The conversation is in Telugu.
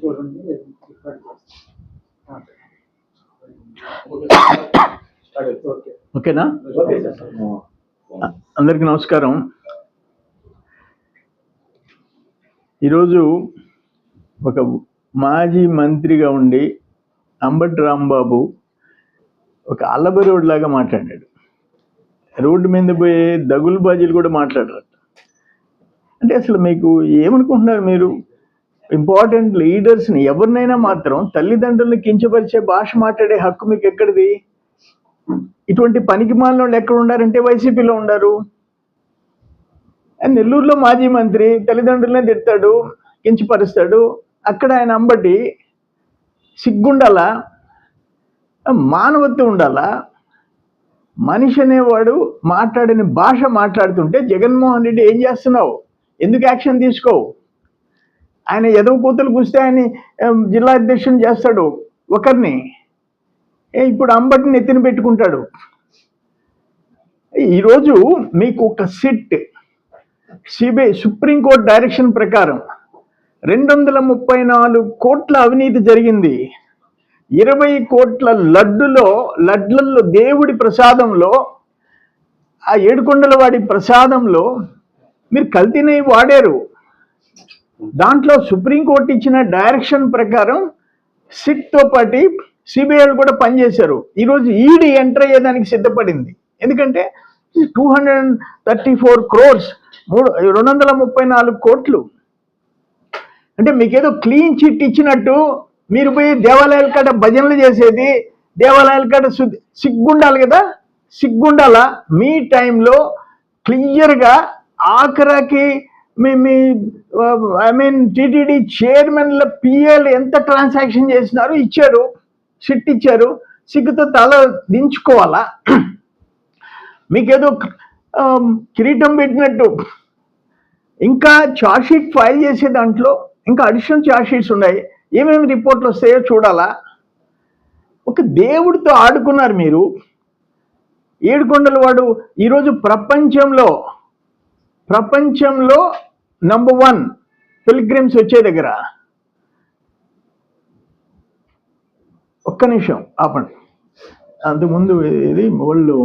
చూడండి ఓకేనా? అందరికీ నమస్కారం. ఈరోజు ఒక మాజీ మంత్రిగా ఉండి అంబటి రాంబాబు ఒక అల్లబరి రోడ్ లాగా మాట్లాడాడు. రోడ్డు మీద పోయే దగులు బాజీలు కూడా మాట్లాడారు అంటే అసలు మీకు ఏమనుకుంటున్నారు మీరు? ఇంపార్టెంట్ లీడర్స్ని ఎవరినైనా మాత్రం తల్లిదండ్రులను కించపరిచే భాష మాట్లాడే హక్కు మీకు ఎక్కడిది? ఇటువంటి పనికి మాలిన వాళ్ళు ఎక్కడ ఉండారంటే వైసీపీలో ఉండారు. నెల్లూరులో మాజీ మంత్రి తల్లిదండ్రులనే తిడతాడు కించపరుస్తాడు. అక్కడ ఆయన అంబటి సిగ్గుండాలా? మానవత్వం ఉండాలా? మనిషి అనేవాడు మాట్లాడని భాష మాట్లాడుతుంటే జగన్మోహన్ రెడ్డి ఏం చేస్తున్నావు? ఎందుకు యాక్షన్ తీసుకోవు? ఆయన ఎదవ కూతులు కూస్తే ఆయన జిల్లా అధ్యక్షుని చేస్తాడు ఒకరిని. ఏ ఇప్పుడు అంబటిని ఎత్తిన పెట్టుకుంటాడు. ఈరోజు మీకు ఒక సిట్ సిబిఐ సుప్రీంకోర్టు డైరెక్షన్ ప్రకారం రెండు వందల ముప్పై నాలుగు కోట్ల అవినీతి జరిగింది. ఇరవై కోట్ల లడ్డులో లడ్లల్లో దేవుడి ప్రసాదంలో ఆ ఏడుకొండల వాడి ప్రసాదంలో మీరు కల్తీని వాడారు. దాంట్లో సుప్రీంకోర్టు ఇచ్చిన డైరెక్షన్ ప్రకారం సిట్తో పాటు సిబిఐలు కూడా పనిచేశారు. ఈరోజు ఈడీ ఎంటర్ అయ్యేదానికి సిద్ధపడింది. ఎందుకంటే two hundred thirty four crores మూడు రెండు వందల ముప్పై నాలుగు కోట్లు. అంటే మీకేదో క్లీన్ చిట్ ఇచ్చినట్టు మీరు పోయి దేవాలయాల కాడ భజనలు చేసేది దేవాలయాల కాడ సిగ్గుండాలి కదా? సిగ్గుండాలా? మీ టైంలో క్లియర్గా ఆఖరాకి మీ మీ ఐ మీన్ టీటీడీ చైర్మన్ల పిఎల్ ఎంత ట్రాన్సాక్షన్ చేసినారో ఇచ్చారు సిట్ ఇచ్చారు సిగ్గుతో తల దించుకోవాలా? మీకేదో కిరీటం పెట్టినట్టు. ఇంకా షీట్ ఫైల్ చేసే దాంట్లో ఇంకా అడిషనల్ షీట్స్ ఉన్నాయి. ఏమేమి రిపోర్ట్లు వస్తాయో చూడాలా? ఒక దేవుడితో ఆడుకున్నారు మీరు. ఏడుకొండల వాడు ఈరోజు ప్రపంచంలో ప్రపంచంలో నంబర్ వన్ పిల్గ్రిమ్స్ వచ్చే దగ్గర. ఒక్క నిమిషం ఆపండి. అంతకుముందు ఇది వాళ్ళు